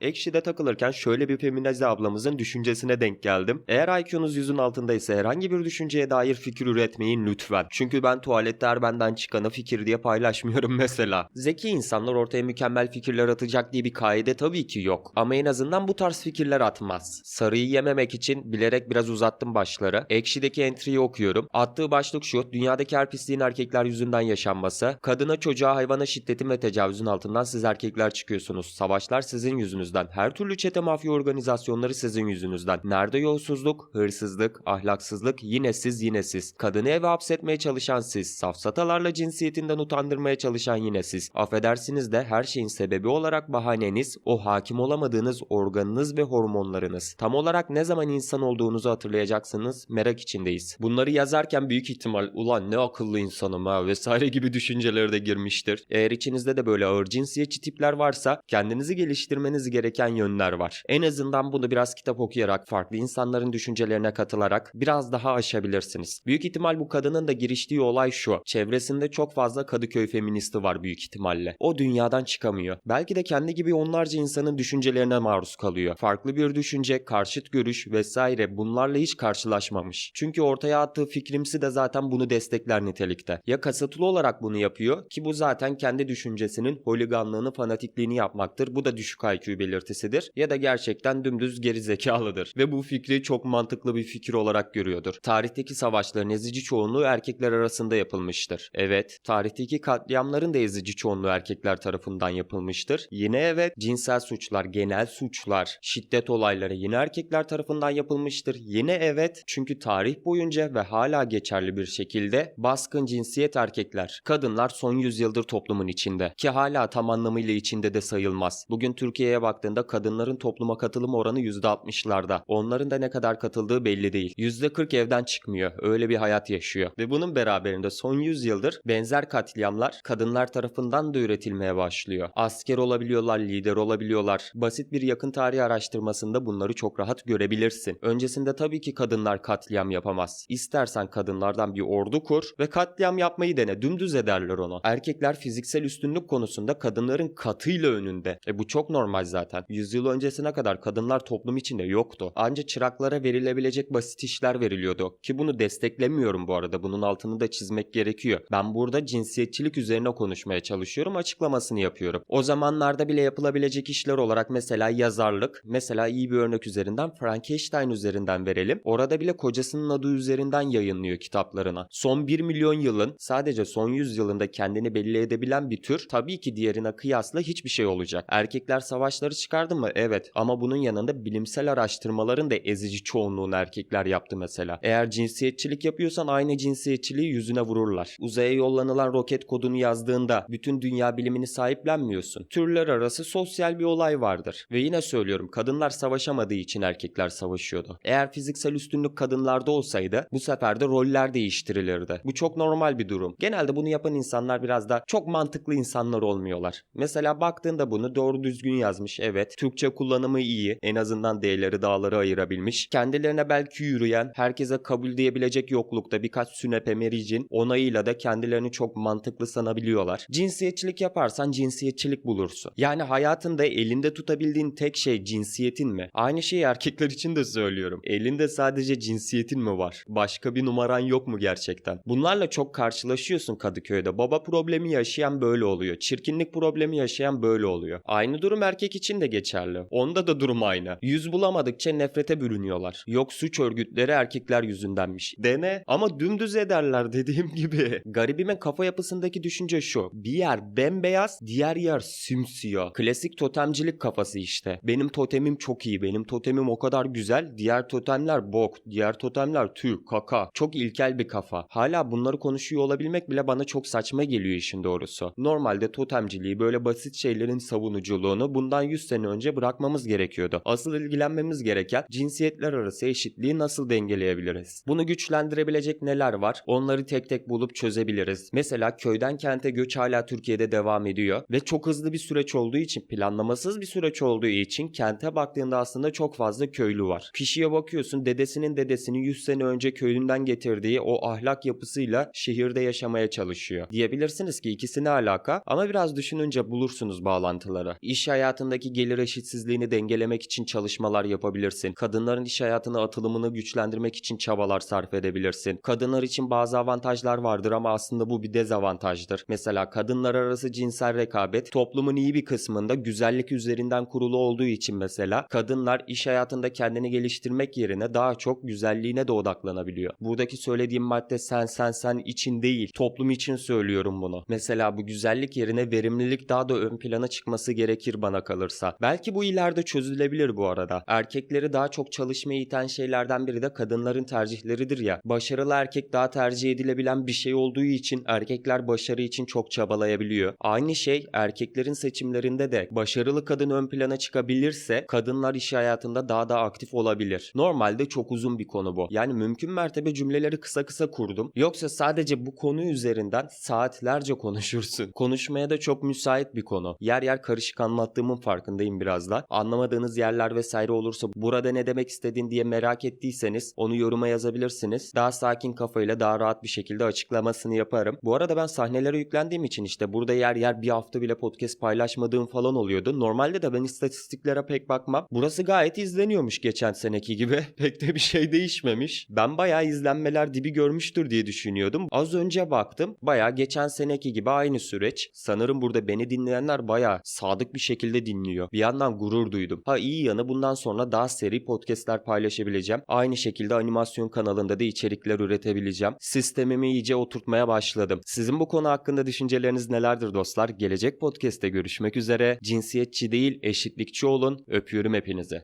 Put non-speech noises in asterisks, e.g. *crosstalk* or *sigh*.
Ekşi'de takılırken şöyle bir feminazi ablamızın düşüncesine denk geldim. Eğer IQ'nuz yüzün altındaysa herhangi bir düşünceye dair fikir üretmeyin lütfen. Çünkü ben tuvalette her benden çıkanı fikir diye paylaşmıyorum *laughs* mesela. Zeki insanlar ortaya mükemmel fikirler atacak diye bir kaide tabii ki yok. Ama en azından bu tarz fikirler atmaz. Sarıyı yememek için bilerek biraz uzattım başları. Ekşi'deki entry'yi okuyorum. Attığı başlık şu. Dünyadaki her pisliğin erkekler yüzünden yaşanması. Kadına çocuğa hayvana şiddetin ve tecavüzün altından siz erkekler çıkıyorsunuz. Savaşlar sizin yüzünüzden. Her türlü çete mafya organizasyonları sizin yüzünüzden. Nerede yolsuzluk, hırsızlık, ahlaksızlık yine siz yine siz. Kadını eve hapsetmeye çalışan siz. Safsatalarla cinsiyetinden utandırmaya çalışan yine siz. Affedersiniz de her şeyin sebebi olarak bahaneniz o hakim olamadığınız organınız ve hormonlarınız. Tam olarak ne zaman insan olduğunuzu hatırlayacaksınız merak içindeyiz. Bunları yazarken büyük ihtimal ulan ne akıllı insanım ha vesaire gibi düşünceleri de girmiştir. Eğer içinizde de böyle ağır cinsiyetçi tipler varsa kendinizi geliştirmeniz gereken yönler var. En azından bunu biraz kitap okuyarak, farklı insanların düşüncelerine katılarak biraz daha aşabilirsiniz. Büyük ihtimal bu kadının da giriştiği olay şu. Çevresinde çok fazla Kadıköy feministi var büyük ihtimalle. O dünyadan çıkamıyor. Belki de kendi gibi onlarca insanın düşüncelerine maruz kalıyor. Farklı bir düşünce, karşıt görüş vesaire bunlarla hiç karşılaşmamış. Çünkü ortaya attığı fikrimsi de zaten bunu destekler nitelikte. Ya kasıtlı olarak bunu yapıyor ki bu zaten kendi düşüncesinin holiganlığını, fanatikliğini yapmaktır. Bu da düşük IQ belirtisidir. Ya da gerçekten dümdüz geri zekalıdır. Ve bu fikri çok mantıklı bir fikir olarak görüyordur. Tarihteki savaşların ezici çoğunluğu erkekler arasında yapılmıştır. Evet, tarihteki katliamların da ezici çoğunluğu erkekler tarafından yapılmıştır. Yine evet, cinsel suçlar, genel suçlar, şiddet olayları yine erkekler tarafından yapılmıştır. Yine evet, çünkü tarih boyunca ve hala geçerli bir şekilde baskın cinsiyet erkekler, kadınlar son yüzyıldır toplumun içinde ki hala tam anlamıyla içinde de sayılmaz. Bugün Türkiye'ye baktığında kadınların topluma katılım oranı %60'larda. Onların da ne kadar katıldığı belli değil. %40 evden çıkmıyor. Öyle bir hayat yaşıyor. Ve bunun beraberinde son yüzyıldır benzer katliamlar kadınlar tarafından da üretilmeye başlıyor. Asker olabiliyorlar, lider olabiliyorlar. Basit bir yakın tarih araştırmasında bunları çok rahat görebilirsin. Öncesinde tabii ki kadınlar katliam yapamaz. İstersen kadınlardan bir ordu kur ve katliam yapmayı dene. Dümdüz ederler onu. Erkekler fiziksel üstünlük konusunda kadınların katıyla önünde. E bu çok normal zaten. Yüzyıl öncesine kadar kadınlar toplum içinde yoktu. Ancak çıraklara verilebilecek basit işler veriliyordu. Ki bunu desteklemiyorum bu arada. Bunun altını da çizmek gerekiyor. Ben burada cinsiyetçilik üzerine konuşmaya çalışıyorum. Açıklamasını yapıyorum. O zamanlarda bile yapılabilecek işler olarak mesela yazarlık. Mesela iyi bir örnek üzerinden Frankenstein üzerinden verelim. Orada bile kocasının adı üzerinden yayınlıyor kitaplarına. Son 1 milyon yılın sadece son 100 yılında kendini belli edebilen bir tür tabii ki diğerine kıyasla hiçbir şey olacak. Erkekler savaşları çıkardı mı? Evet. Ama bunun yanında bilimsel araştırmaların da ezici çoğunluğunu erkekler yaptı mesela. Eğer cinsiyetçilik yapıyorsan aynı cinsiyetçiliği yüzüne vururlar. Uzaya yollanılan roket kodunu yazdığında bütün dünya bilimini sahiplenmiyorsun. Türler arası sosyal bir olay vardır. Ve yine söylüyorum kadınlar savaşamadığı için erkekler savaşıyordu. Eğer fiziksel üstünlük kadınlarda olsaydı bu sefer de roller değiştirilirdi. Bu çok normal bir durum. Genelde bunu yapan insanlar biraz da çok mantıklı insanlar olmuyorlar. Mesela baktığında bunu doğru düzgün yazmış evet. Türkçe kullanımı iyi. En azından D'leri dağları ayırabilmiş. Kendilerine belki yürüyen, herkese kabul diyebilecek yoklukta birkaç sünepe mericin onayıyla da kendilerini çok mantıklı sanabiliyorlar. Cinsiyetçilik yaparsan cinsiyetçilik bulursun. Yani hayatında elinde tutabildiğin tek şey cinsiyetin mi? Aynı şeyi erkekler için de söylüyorum. Elinde sadece cinsiyetin mi var? Başka bir numaran yok mu gerçekten? Bunlarla çok karşılaşıyorsun Kadıköy'de. Baba problemi yaşayan böyle oluyor. Çirkinlik problemi yaşayan böyle oluyor. Aynı durum erkek için de geçerli. Onda da durum aynı. Yüz bulamadıkça nefrete bürünüyorlar. Yok suç örgütleri erkekler yüzündenmiş. Dene ama dümdüz ederler *laughs* dediğim gibi. Garibimin kafa yapısındaki düşünce şu. Bir yer bembeyaz, diğer yer simsiyah. Klasik totemcilik kafası işte. Benim totemim çok iyi, benim totemim o kadar güzel. Diğer totemler bok, diğer totemler tüy, kaka. Çok ilkel bir kafa. Hala bunları konuşuyor olabilmek bile bana çok saçma geliyor işin doğrusu. Normalde totemciliği böyle basit şeylerin savunuculuğunu bundan 100 sene önce bırakmamız gerekiyordu. Asıl ilgilenmemiz gereken cinsiyetler arası eşitliği nasıl dengeleyebiliriz? Bunu güçlendirebilecek neler var? Onları tek tek bulup çözebiliriz. Mesela köyden kente göç hala Türkiye'de devam ediyor ve çok hızlı bir süreç olduğu için planlamasız bir süreç olduğu için kente baktığında aslında çok fazla köylü var. Kişiye bakıyorsun dedesinin dedesini 100 sene önce köyünden getirdiği o ahlak yapısıyla şehirde yaşamaya çalışıyor. Diyebilirsiniz ki ikisi ne alaka ama biraz düşününce bulursunuz bağlantıları. İş hayatındaki arasındaki gelir eşitsizliğini dengelemek için çalışmalar yapabilirsin. Kadınların iş hayatına atılımını güçlendirmek için çabalar sarf edebilirsin. Kadınlar için bazı avantajlar vardır ama aslında bu bir dezavantajdır. Mesela kadınlar arası cinsel rekabet toplumun iyi bir kısmında güzellik üzerinden kurulu olduğu için mesela kadınlar iş hayatında kendini geliştirmek yerine daha çok güzelliğine de odaklanabiliyor. Buradaki söylediğim madde sen sen sen için değil, toplum için söylüyorum bunu. Mesela bu güzellik yerine verimlilik daha da ön plana çıkması gerekir bana kalırsa. Belki bu ileride çözülebilir bu arada. Erkekleri daha çok çalışmaya iten şeylerden biri de kadınların tercihleridir ya. Başarılı erkek daha tercih edilebilen bir şey olduğu için erkekler başarı için çok çabalayabiliyor. Aynı şey erkeklerin seçimlerinde de başarılı kadın ön plana çıkabilirse kadınlar iş hayatında daha da aktif olabilir. Normalde çok uzun bir konu bu. Yani mümkün mertebe cümleleri kısa kısa kurdum. Yoksa sadece bu konu üzerinden saatlerce konuşursun. Konuşmaya da çok müsait bir konu. Yer yer karışık anlattığımın farkındayım biraz da. Anlamadığınız yerler vesaire olursa burada ne demek istediğin diye merak ettiyseniz onu yoruma yazabilirsiniz. Daha sakin kafayla daha rahat bir şekilde açıklamasını yaparım. Bu arada ben sahnelere yüklendiğim için işte burada yer yer bir hafta bile podcast paylaşmadığım falan oluyordu. Normalde de ben istatistiklere pek bakmam. Burası gayet izleniyormuş geçen seneki gibi. *laughs* Pek de bir şey değişmemiş. Ben bayağı izlenmeler dibi görmüştür diye düşünüyordum. Az önce baktım. Bayağı geçen seneki gibi aynı süreç. Sanırım burada beni dinleyenler bayağı sadık bir şekilde dinliyor. Bir yandan gurur duydum. Ha iyi yanı bundan sonra daha seri podcastler paylaşabileceğim. Aynı şekilde animasyon kanalında da içerikler üretebileceğim. Sistemimi iyice oturtmaya başladım. Sizin bu konu hakkında düşünceleriniz nelerdir dostlar? Gelecek podcast'te görüşmek üzere. Cinsiyetçi değil, eşitlikçi olun. Öpüyorum hepinizi.